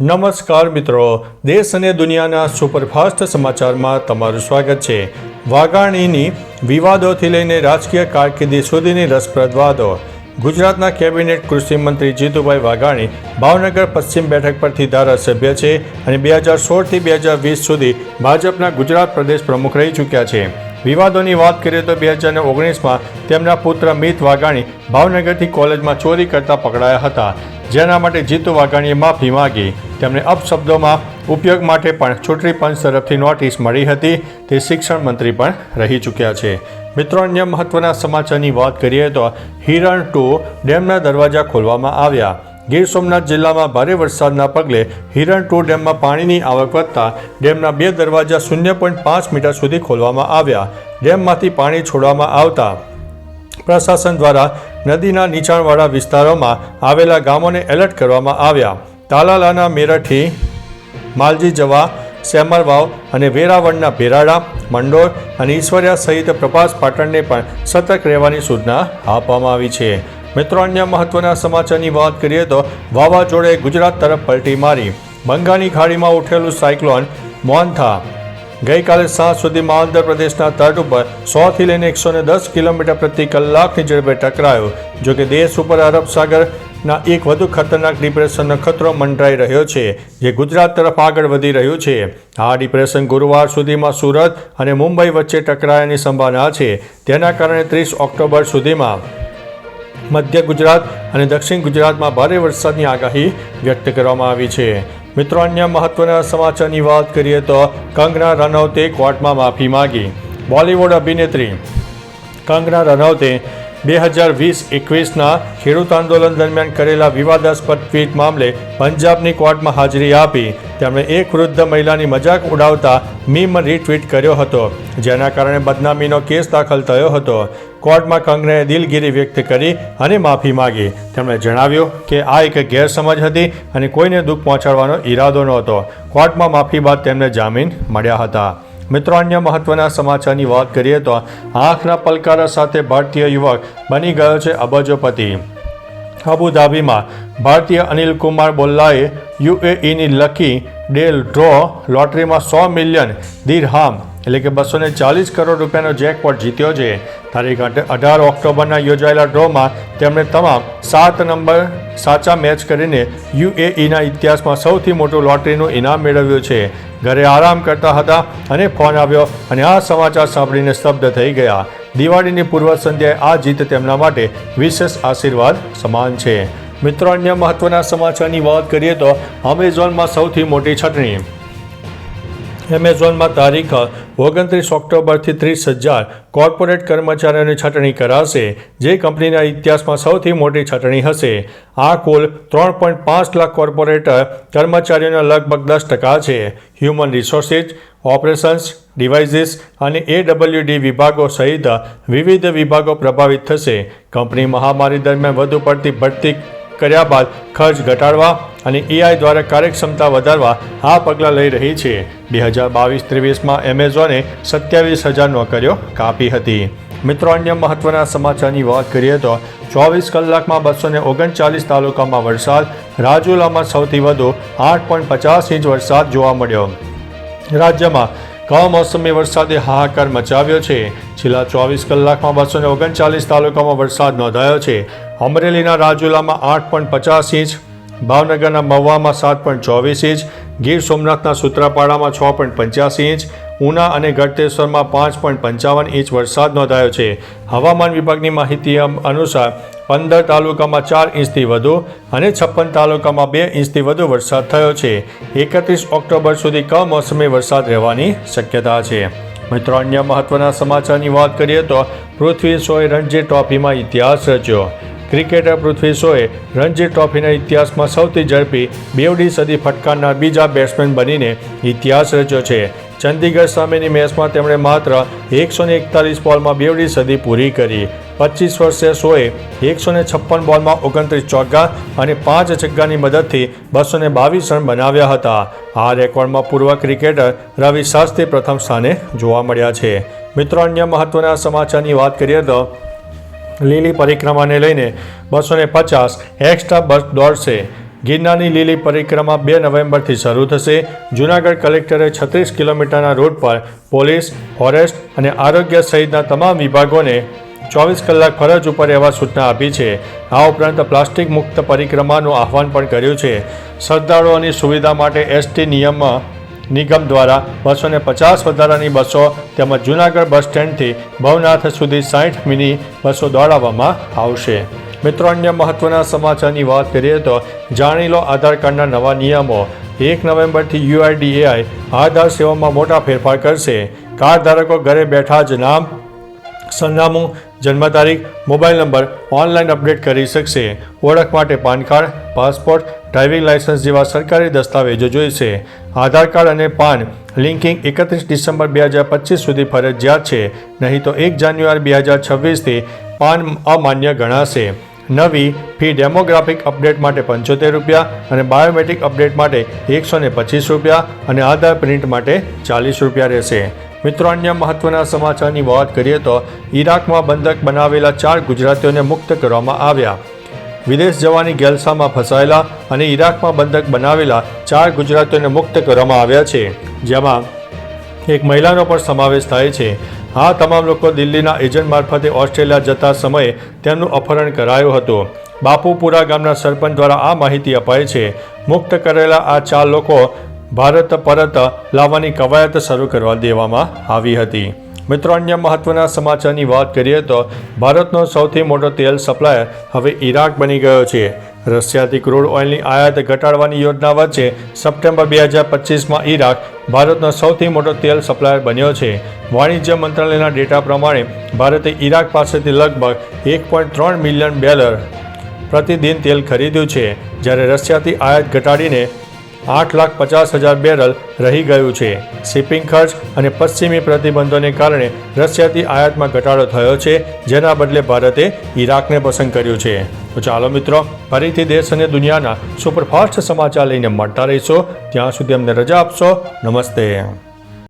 નમસ્કાર મિત્રો, દેશ અને દુનિયાના સુપરફાસ્ટ સમાચારમાં તમારું સ્વાગત છે. વાઘાણીની વિવાદોથી લઈને રાજકીય કારકિર્દી સુધીની રસપ્રદ વાદો ગુજરાતના કેબિનેટ કૃષિ મંત્રી જીતુભાઈ વાઘાણી ભાવનગર પશ્ચિમ બેઠક પરથી ધારાસભ્ય છે અને બે હજાર સોળથી બે હજાર વીસ સુધી ભાજપના ગુજરાત પ્રદેશ પ્રમુખ રહી ચૂક્યા છે. વિવાદોની વાત કરીએ તો બે હજાર ઓગણીસમાં તેમના પુત્ર મિત વાઘાણી ભાવનગરથી કોલેજમાં ચોરી કરતા પકડાયા હતા. જેના માટે જીતુ વાઘાણીએ માફી માંગી. તેમને અપશબ્દોમાં ઉપયોગ માટે પણ ચૂંટણી પંચ તરફથી નોટિસ મળી હતી. તે શિક્ષણ મંત્રી પણ રહી ચૂક્યા છે. મિત્રો, અન્ય મહત્વના સમાચારની વાત કરીએ તો હિરણ ટુ ડેમના દરવાજા ખોલવામાં આવ્યા. ગીર સોમનાથ જિલ્લામાં ભારે વરસાદના પગલે હિરણ ટુ ડેમમાં પાણીની આવક વધતા ડેમના બે દરવાજા શૂન્ય પોઈન્ટ પાંચ મીટર સુધી ખોલવામાં આવ્યા. ડેમમાંથી પાણી છોડવામાં આવતા પ્રશાસન દ્વારા નદીના નીચાણવાળા વિસ્તારોમાં આવેલા ગામોને એલર્ટ કરવામાં આવ્યા. તાલાલાના મેરઠી, માલજી જવા, સેમરવાવ અને વેરાવળના ભેરાડા, મંડોળ અને ઈશ્વરિયા સહિત પ્રભાસ પાટણને પણ સતર્ક રહેવાની સૂચના આપવામાં આવી છે. મિત્રો, અન્ય મહત્વના સમાચારની વાત કરીએ તો વાવાઝોડે ગુજરાત તરફ પલટી મારી. બંગાળની ખાડીમાં ઉઠેલું સાયક્લોન મોન્થા ગઈકાલે સાંજ સુધીમાં આંધ્ર પ્રદેશના તટ ઉપર સોથી લઈને એકસો ને દસ કિલોમીટર પ્રતિ કલાકની ઝડપે ટકરાયો જોકે દેશ ઉપર અરબ સાગરના એક વધુ ખતરનાક ડિપ્રેશનનો ખતરો મંડરાઈ રહ્યો છે, જે ગુજરાત તરફ આગળ વધી રહ્યું છે. આ ડિપ્રેશન ગુરુવાર સુધીમાં સુરત અને મુંબઈ વચ્ચે ટકરાયાની સંભાવના છે. તેના કારણે ત્રીસ ઓક્ટોબર સુધીમાં મધ્ય ગુજરાત અને દક્ષિણ ગુજરાતમાં ભારે વરસાદની આગાહી વ્યક્ત કરવામાં આવી છે. મિત્રો, અન્ય મહત્વના સમાચારની વાત કરીએ તો કંગના રનૌતે કોર્ટમાં માફી માગી. બોલિવૂડ અભિનેત્રી કંગના રનૌતે બે હજાર વીસ એકવીસના ખેડૂત આંદોલન દરમિયાન કરેલા વિવાદાસ્પદ ટ્વીટ મામલે પંજાબની કોર્ટમાં હાજરી આપી તેમણે એક વૃદ્ધ મહિલાની મજાક ઉડાવતા મીમ રીટ્વીટ કર્યો હતો, જેના કારણે બદનામીનો કેસ દાખલ થયો હતો. કોર્ટમાં કંગનાએ દિલગીરી વ્યક્ત કરી અને માફી માગી. તેમણે જણાવ્યું કે આ એક ગેરસમજ હતી અને કોઈને દુઃખ પહોંચાડવાનો ઈરાદો નહોતો. કોર્ટમાં માફી બાદ તેમને જામીન મળ્યા હતા. મિત્રો, અન્ય મહત્વના સમાચારની વાત કરીએ તો આંખના પલકારા સાથે ભારતીય યુવક બની ગયો છે અબજોપતિ. અબુધાબીમાં ભારતીય અનિલ કુમાર બોલ્લાએ યુએઈની લકી ડેલ ડ્રો લોટરીમાં સો મિલિયન દિરહામ એટલે કે બસો ચાલીસ કરોડ રૂપિયાનો જેકપોટ જીત્યો છે. તારીખ અઢાર ઓક્ટોબરના યોજાયેલા ડ્રોમાં તેમણે તમામ સાત નંબર સાચા મેચ કરીને યુએઈના ઇતિહાસમાં સૌથી મોટું લોટરીનું ઇનામ મેળવ્યું છે. ઘરે આરામ કરતા હતા અને ફોન આવ્યો અને આ સમાચાર સાંભળીને સ્તબ્ધ થઈ ગયા. દિવાળીની પૂર્વ સંધ્યાએ આ જીત તેમના માટે વિશેષ આશીર્વાદ સમાન છે. મિત્રો, અન્ય મહત્વના સમાચારની વાત કરીએ તો અમેઝોનમાં સૌથી મોટી છટણી. એમેઝોનમાં તારીખ ઓગણત્રીસ ઓક્ટોબરથી ત્રીસ હજાર કોર્પોરેટ કર્મચારીઓની છટણી કરાશે, જે કંપનીના ઇતિહાસમાં સૌથી મોટી છટણી હશે. આ કુલ ત્રણ પોઈન્ટ પાંચ લાખ કોર્પોરેટ કર્મચારીઓના લગભગ દસ ટકા છે. હ્યુમન રિસોર્સિસ, ઓપરેશન્સ, ડિવાઇસીસ અને એડબલ્યુડી વિભાગો સહિત વિવિધ વિભાગો પ્રભાવિત થશે. કંપની મહામારી દરમિયાન વધુ પડતી ભરતી કર્યા બાદ ખર્ચ ઘટાડવા અને એઆઈ દ્વારા કાર્યક્ષમતા વધારવા આ પગલાં લઈ રહી છે. બે હજાર બાવીસ ત્રેવીસમાં એમેઝોને સત્યાવીસ હજાર નોકરીઓ કાપી હતી. મિત્રો, અન્ય મહત્વના સમાચારની વાત કરીએ તો ચોવીસ કલાકમાં બસો ને ઓગણચાલીસ તાલુકામાં વરસાદ, રાજુલામાં સૌથી વધુ આઠ પોઈન્ટ પચાસ ઇંચ વરસાદ જોવા મળ્યો. રાજ્યમાં કમોસમી વરસાદે હાહાકાર મચાવ્યો છે. છેલ્લા ચોવીસ કલાકમાં બસો ને ઓગણચાલીસ તાલુકામાં વરસાદ નોંધાયો છે. અમરેલીના રાજુલામાં આઠ પોઈન્ટ પચાસ ઇંચ, ભાવનગરના મહુવામાં સાત પોઈન્ટ ચોવીસ ઇંચ, ગીર સોમનાથના સૂત્રાપાડામાં છ પોઈન્ટ પંચ્યાસી ઇંચ ઉના અને ગળતેશ્વરમાં પાંચ પોઈન્ટ પંચાવન ઇંચ વરસાદ નોંધાયો છે. હવામાન વિભાગની માહિતી અનુસાર પંદર તાલુકામાં ચાર ઇંચથી વધુ અને છપ્પન તાલુકામાં બે ઇંચથી વધુ વરસાદ થયો છે. એકત્રીસ ઓક્ટોબર સુધી કમોસમી વરસાદ રહેવાની શક્યતા છે. મિત્રો, અન્ય મહત્વના સમાચારની વાત કરીએ તો પૃથ્વી શોએ રણજી ટ્રોફીમાં ઇતિહાસ રચ્યો. ક્રિકેટર પૃથ્વી શોએ રણજી ટ્રોફીના ઇતિહાસમાં સૌથી ઝડપી બેવડી સદી ફટકારનાર બીજા બેટ્સમેન બનીને ઇતિહાસ રચ્યો છે. ચંદીગઢ સામેની મેચમાં તેમણે માત્ર એકસો ને એકતાલીસ બોલમાં બેવડી સદી પૂરી કરી. પચીસ વર્ષે શોએ એકસો ને છપ્પન બોલમાં ઓગણત્રીસ ચોગ્ગા અને પાંચ છગ્ગાની મદદથી બસો ને બાવીસ રન બનાવ્યા હતા. આ રેકોર્ડમાં પૂર્વ ક્રિકેટર રવિ શાસ્ત્રી પ્રથમ સ્થાને જોવા મળ્યા છે. મિત્રો, અન્ય મહત્વના સમાચારની વાત કરીએ તો લીલી પરિક્રમાને લઈને બસો ને પચાસ એક્સ્ટ્રા બસ દોડશે. ગિરનારની લીલી પરિક્રમા બે નવેમ્બરથી શરૂ થશે. જૂનાગઢ કલેક્ટરે છત્રીસ કિલોમીટરના રોડ પર પોલીસ, ફોરેસ્ટ અને આરોગ્ય સહિતના તમામ વિભાગોને ચોવીસ કલાક ફરજ ઉપર રહેવા સૂચના આપી છે. આ ઉપરાંત પ્લાસ્ટિક મુક્ત પરિક્રમાનું આહવાન પણ કર્યું છે. શ્રદ્ધાળુઓની સુવિધા માટે એસટી નિયમ નિગમ દ્વારા બસો ને પચાસ વધારાની બસો તેમજ જૂનાગઢ બસ સ્ટેન્ડથી ભવનાથ સુધી સાઠ મિની બસો દોડાવવામાં આવશે. મિત્રો, અન્ય મહત્વના સમાચારની વાત કરીએ તો જાણી લો આધાર કાર્ડના નવા નિયમો. એક નવેમ્બરથી યુઆઈડીએઆઈ આધાર સેવામાં મોટા ફેરફાર કરશે. કાર્ડ ધારકો ઘરે બેઠા જ નામ, સરનામું, જન્મ તારીખ, મોબાઈલ નંબર ઓનલાઈન અપડેટ કરી શકશે. ઓળખ માટે PAN card, passport, driving licence જેવા સરકારી દસ્તાવેજો જોઈશે. આધાર કાર્ડ અને પાન લિંકિંગ એકત્રીસ ડિસેમ્બર બે હજાર પચીસ સુધી ફરજિયાત છે. નહીં તો એક જાન્યુઆરી બે હજાર છવ્વીસથી પાન અમાન્ય ગણાશે. નવી ફી ડેમોગ્રાફિક અપડેટ માટે પંચોતેર રૂપિયા અને બાયોમેટ્રિક અપડેટ માટે એકસો ને પચીસ રૂપિયા અને આધાર પ્રિન્ટ માટે ચાલીસ રૂપિયા રહેશે. મિત્રો, અન્ય મહત્વના સમાચારની વાત કરીએ તો ઈરાકમાં બંધક બનાવેલા ચાર ગુજરાતીઓને મુક્ત કરવામાં આવ્યા. વિદેશ જવાની ગેલસામાં ફસાયેલા અને ઈરાકમાં બંધક બનાવેલા ચાર ગુજરાતીઓને મુક્ત કરવામાં આવ્યા છે, જેમાં એક મહિલાનો પણ સમાવેશ થાય છે. આ તમામ લોકો દિલ્હીના એજન્ટ મારફતે ઓસ્ટ્રેલિયા જતા સમયે તેમનું અપહરણ કરાયું હતું. બાપુપુરા ગામના સરપંચ દ્વારા આ માહિતી અપાઈ છે. મુક્ત કરેલા આ ચાર લોકો ભારત પરત લાવવાની કવાયત શરૂ કરવા દેવામાં આવી હતી. મિત્રો, અન્ય મહત્વના સમાચારની વાત કરીએ તો ભારતનો સૌથી મોટો તેલ સપ્લાયર હવે ઈરાક બની ગયો છે. રશિયાથી ક્રૂડ ઓઇલની આયાત ઘટાડવાની યોજના વચ્ચે સપ્ટેમ્બર બે હજાર પચીસમાં ઈરાક ભારતનો સૌથી મોટો તેલ સપ્લાયર બન્યો છે. વાણિજ્ય મંત્રાલયના ડેટા પ્રમાણે ભારતે ઈરાક પાસેથી લગભગ એક પોઈન્ટ ત્રણ મિલિયન બેલર પ્રતિદિન તેલ ખરીદ્યું છે. જ્યારે રશિયાથી આયાત ઘટાડીને આઠ લાખ પચાસ હજાર બેરલ રહી ગયું છે. શિપિંગ ખર્ચ અને પશ્ચિમી પ્રતિબંધોને કારણે રશિયાથી આયાતમાં ઘટાડો થયો છે, જેના બદલે ભારતે ઈરાકને પસંદ કર્યું છે. તો ચાલો મિત્રો, ફરીથી દેશ અને દુનિયાના સુપરફાસ્ટ સમાચાર લઈને મળતા રહીશો. ત્યાં સુધી અમને રજા આપશો. નમસ્તે.